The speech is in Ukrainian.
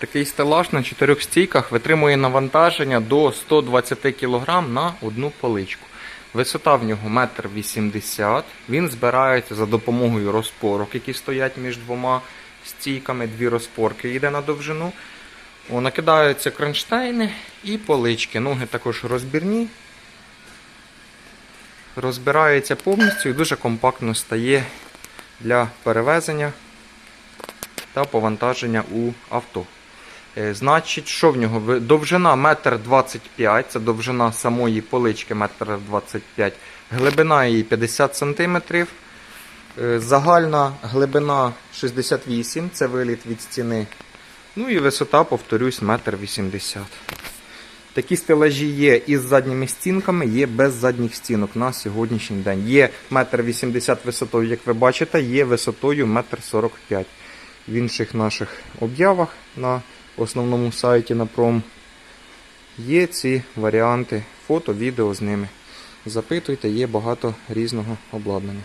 Такий стелаж на чотирьох стійках витримує навантаження до 120 кг на одну поличку. Висота в нього 1,80 м. Він збирається за допомогою розпорок, які стоять між двома стійками. Дві розпорки йде на довжину. О, накидаються кронштейни і полички. Ноги також розбірні. Розбирається повністю і дуже компактно стає для перевезення та повантаження у авто. Е, Значить, що в нього? Довжина 1,25 м, це довжина самої полички 1,25 м, глибина її 50 см, е, загальна глибина 68 це виліт від стіни. Ну і висота, повторюсь, 1,80 м. Такі стелажі є із задніми стінками, є без задніх стінок на сьогоднішній день. Є 1,80 м висотою, як ви бачите, є висотою 1,45 м. В інших наших об'явах на основному сайті на пром є ці варіанти фото, відео з ними. Запитуйте, є багато різного обладнання.